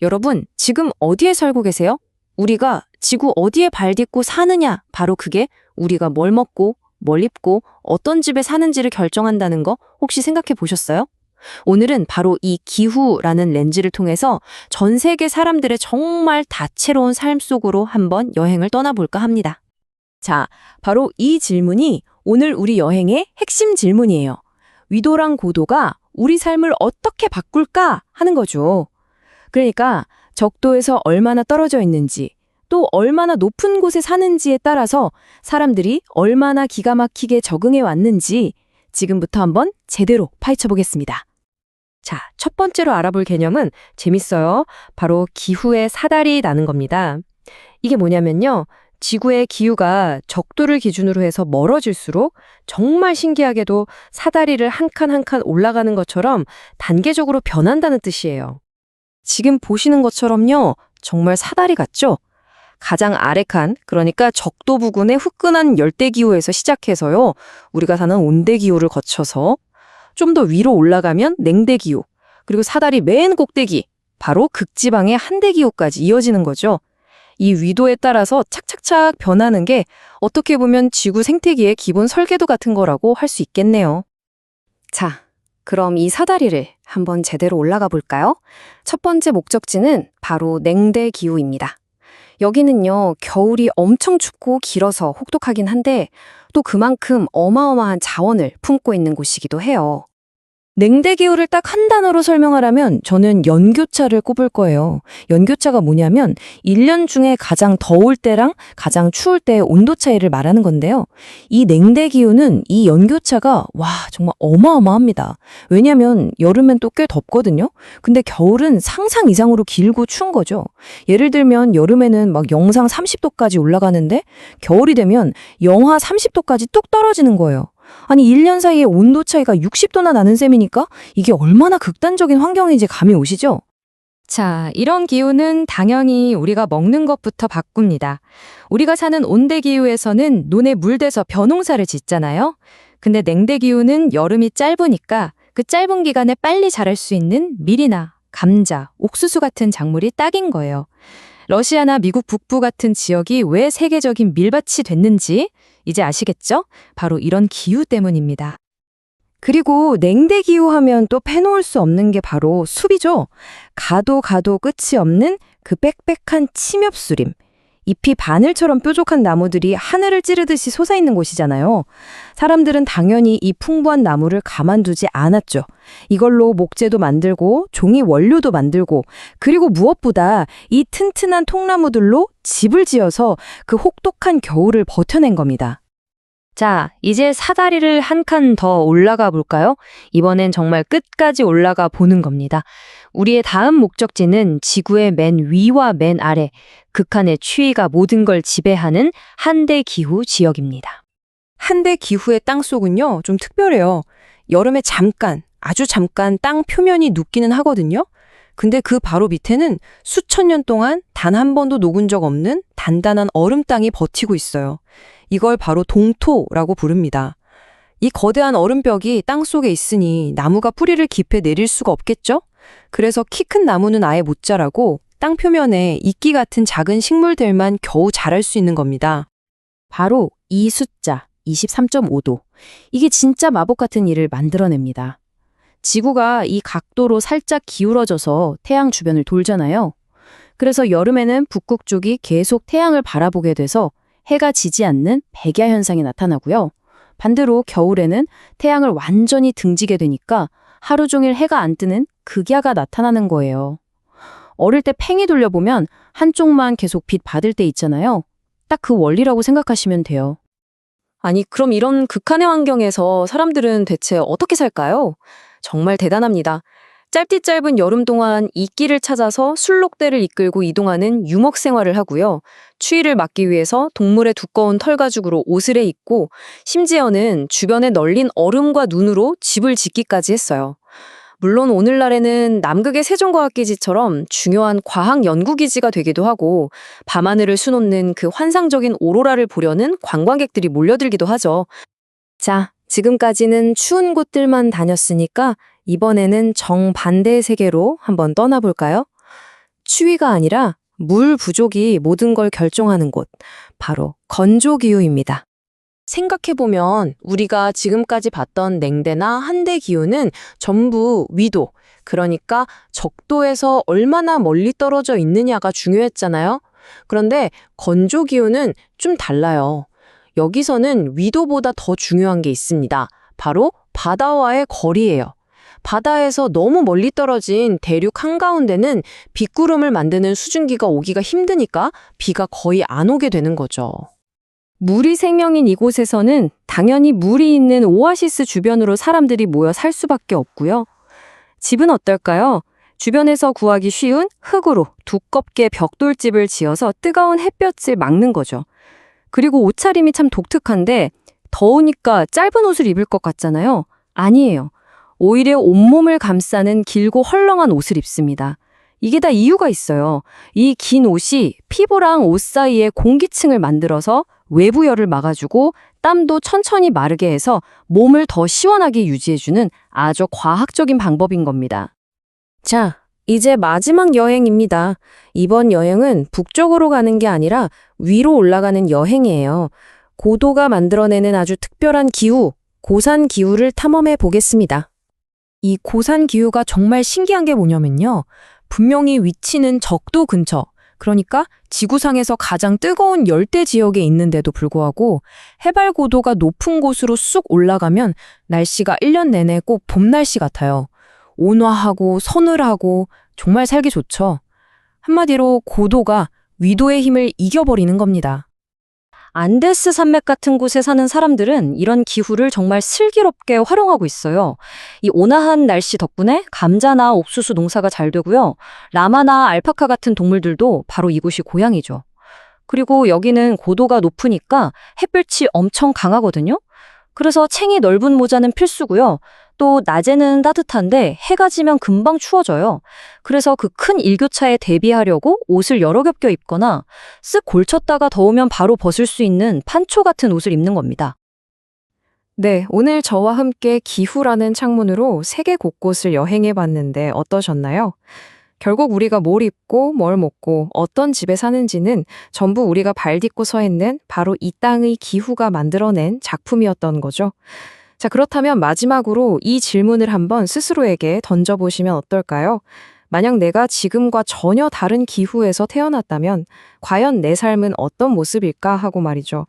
여러분, 지금 어디에 살고 계세요? 우리가 지구 어디에 발 딛고 사느냐, 바로 그게 우리가 뭘 먹고, 뭘 입고, 어떤 집에 사는지를 결정한다는 거 혹시 생각해 보셨어요? 오늘은 바로 이 기후라는 렌즈를 통해서 전 세계 사람들의 정말 다채로운 삶 속으로 한번 여행을 떠나볼까 합니다. 자, 바로 이 질문이 오늘 우리 여행의 핵심 질문이에요. 위도랑 고도가 우리 삶을 어떻게 바꿀까 하는 거죠. 그러니까 적도에서 얼마나 떨어져 있는지, 또 얼마나 높은 곳에 사는지에 따라서 사람들이 얼마나 기가 막히게 적응해 왔는지 지금부터 한번 제대로 파헤쳐 보겠습니다. 자, 첫 번째로 알아볼 개념은 재밌어요. 바로 기후의 사다리 나는 겁니다. 이게 뭐냐면요. 지구의 기후가 적도를 기준으로 해서 멀어질수록 정말 신기하게도 사다리를 한 칸 한 칸 올라가는 것처럼 단계적으로 변한다는 뜻이에요. 지금 보시는 것처럼요. 정말 사다리 같죠? 가장 아래 칸, 그러니까 적도 부근의 후끈한 열대 기후에서 시작해서요. 우리가 사는 온대 기후를 거쳐서 좀 더 위로 올라가면 냉대 기후, 그리고 사다리 맨 꼭대기, 바로 극지방의 한대 기후까지 이어지는 거죠. 이 위도에 따라서 착착착 변하는 게 어떻게 보면 지구 생태계의 기본 설계도 같은 거라고 할 수 있겠네요. 자, 그럼 이 사다리를 한번 제대로 올라가 볼까요? 첫 번째 목적지는 바로 냉대 기후입니다. 여기는요, 겨울이 엄청 춥고 길어서 혹독하긴 한데 또 그만큼 어마어마한 자원을 품고 있는 곳이기도 해요. 냉대 기후를 딱 한 단어로 설명하라면 저는 연교차를 꼽을 거예요. 연교차가 뭐냐면 1년 중에 가장 더울 때랑 가장 추울 때의 온도 차이를 말하는 건데요. 이 냉대 기후는 이 연교차가 와 정말 어마어마합니다. 왜냐면 여름엔 또 꽤 덥거든요. 근데 겨울은 상상 이상으로 길고 추운 거죠. 예를 들면 여름에는 막 영상 30도까지 올라가는데 겨울이 되면 영하 30도까지 뚝 떨어지는 거예요. 아니 1년 사이에 온도 차이가 60도나 나는 셈이니까 이게 얼마나 극단적인 환경인지 감이 오시죠? 자, 이런 기후는 당연히 우리가 먹는 것부터 바꿉니다. 우리가 사는 온대 기후에서는 논에 물대서 벼농사를 짓잖아요. 근데 냉대 기후는 여름이 짧으니까 그 짧은 기간에 빨리 자랄 수 있는 밀이나 감자, 옥수수 같은 작물이 딱인 거예요. 러시아나 미국 북부 같은 지역이 왜 세계적인 밀밭이 됐는지 이제 아시겠죠? 바로 이런 기후 때문입니다. 그리고 냉대 기후 하면 또 빼놓을 수 없는 게 바로 숲이죠. 가도 가도 끝이 없는 그 빽빽한 침엽 수림. 잎이 바늘처럼 뾰족한 나무들이 하늘을 찌르듯이 솟아있는 곳이잖아요. 사람들은 당연히 이 풍부한 나무를 가만두지 않았죠. 이걸로 목재도 만들고 종이 원료도 만들고 그리고 무엇보다 이 튼튼한 통나무들로 집을 지어서 그 혹독한 겨울을 버텨낸 겁니다. 자, 이제 사다리를 한 칸 더 올라가 볼까요? 이번엔 정말 끝까지 올라가 보는 겁니다. 우리의 다음 목적지는 지구의 맨 위와 맨 아래, 극한의 추위가 모든 걸 지배하는 한대 기후 지역입니다. 한대 기후의 땅 속은요, 좀 특별해요. 여름에 잠깐, 아주 잠깐 땅 표면이 눕기는 하거든요. 근데 그 바로 밑에는 수천 년 동안 단 한 번도 녹은 적 없는 단단한 얼음 땅이 버티고 있어요. 이걸 바로 동토라고 부릅니다. 이 거대한 얼음벽이 땅 속에 있으니 나무가 뿌리를 깊이 내릴 수가 없겠죠? 그래서 키 큰 나무는 아예 못 자라고 땅 표면에 이끼 같은 작은 식물들만 겨우 자랄 수 있는 겁니다. 바로 이 숫자 23.5도. 이게 진짜 마법 같은 일을 만들어냅니다. 지구가 이 각도로 살짝 기울어져서 태양 주변을 돌잖아요. 그래서 여름에는 북극 쪽이 계속 태양을 바라보게 돼서 해가 지지 않는 백야 현상이 나타나고요. 반대로 겨울에는 태양을 완전히 등지게 되니까 하루 종일 해가 안 뜨는 극야가 나타나는 거예요. 어릴 때 팽이 돌려보면 한쪽만 계속 빛 받을 때 있잖아요. 딱 그 원리라고 생각하시면 돼요. 아니, 그럼 이런 극한의 환경에서 사람들은 대체 어떻게 살까요? 정말 대단합니다. 짧디 짧은 여름 동안 이끼를 찾아서 술록대를 이끌고 이동하는 유목 생활을 하고요. 추위를 막기 위해서 동물의 두꺼운 털 가죽으로 옷을 해 입고 심지어는 주변에 널린 얼음과 눈으로 집을 짓기까지 했어요. 물론 오늘날에는 남극의 세종과학기지처럼 중요한 과학 연구기지가 되기도 하고 밤하늘을 수놓는 그 환상적인 오로라를 보려는 관광객들이 몰려들기도 하죠. 자, 지금까지는 추운 곳들만 다녔으니까 이번에는 정반대의 세계로 한번 떠나볼까요? 추위가 아니라 물 부족이 모든 걸 결정하는 곳, 바로 건조기후입니다. 생각해보면 우리가 지금까지 봤던 냉대나 한대 기후는 전부 위도, 그러니까 적도에서 얼마나 멀리 떨어져 있느냐가 중요했잖아요. 그런데 건조 기후는 좀 달라요. 여기서는 위도보다 더 중요한 게 있습니다. 바로 바다와의 거리예요. 바다에서 너무 멀리 떨어진 대륙 한가운데는 빗구름을 만드는 수증기가 오기가 힘드니까 비가 거의 안 오게 되는 거죠. 물이 생명인 이곳에서는 당연히 물이 있는 오아시스 주변으로 사람들이 모여 살 수밖에 없고요. 집은 어떨까요? 주변에서 구하기 쉬운 흙으로 두껍게 벽돌집을 지어서 뜨거운 햇볕을 막는 거죠. 그리고 옷차림이 참 독특한데 더우니까 짧은 옷을 입을 것 같잖아요. 아니에요. 오히려 온몸을 감싸는 길고 헐렁한 옷을 입습니다. 이게 다 이유가 있어요. 이 긴 옷이 피부랑 옷 사이에 공기층을 만들어서 외부 열을 막아주고 땀도 천천히 마르게 해서 몸을 더 시원하게 유지해주는 아주 과학적인 방법인 겁니다. 자, 이제 마지막 여행입니다. 이번 여행은 북쪽으로 가는 게 아니라 위로 올라가는 여행이에요. 고도가 만들어내는 아주 특별한 기후, 고산 기후를 탐험해 보겠습니다. 이 고산 기후가 정말 신기한 게 뭐냐면요. 분명히 위치는 적도 근처, 그러니까 지구상에서 가장 뜨거운 열대 지역에 있는데도 불구하고 해발 고도가 높은 곳으로 쑥 올라가면 날씨가 1년 내내 꼭 봄 날씨 같아요. 온화하고 서늘하고 정말 살기 좋죠. 한마디로 고도가 위도의 힘을 이겨버리는 겁니다. 안데스 산맥 같은 곳에 사는 사람들은 이런 기후를 정말 슬기롭게 활용하고 있어요. 이 온화한 날씨 덕분에 감자나 옥수수 농사가 잘 되고요. 라마나 알파카 같은 동물들도 바로 이곳이 고향이죠. 그리고 여기는 고도가 높으니까 햇볕이 엄청 강하거든요. 그래서 챙이 넓은 모자는 필수고요. 또 낮에는 따뜻한데 해가 지면 금방 추워져요. 그래서 그 큰 일교차에 대비하려고 옷을 여러 겹 껴 입거나 쓱 골쳤다가 더우면 바로 벗을 수 있는 판초 같은 옷을 입는 겁니다. 네, 오늘 저와 함께 기후라는 창문으로 세계 곳곳을 여행해 봤는데 어떠셨나요? 결국 우리가 뭘 입고 뭘 먹고 어떤 집에 사는지는 전부 우리가 발 딛고 서 있는 바로 이 땅의 기후가 만들어낸 작품이었던 거죠. 자, 그렇다면 마지막으로 이 질문을 한번 스스로에게 던져보시면 어떨까요? 만약 내가 지금과 전혀 다른 기후에서 태어났다면 과연 내 삶은 어떤 모습일까 하고 말이죠.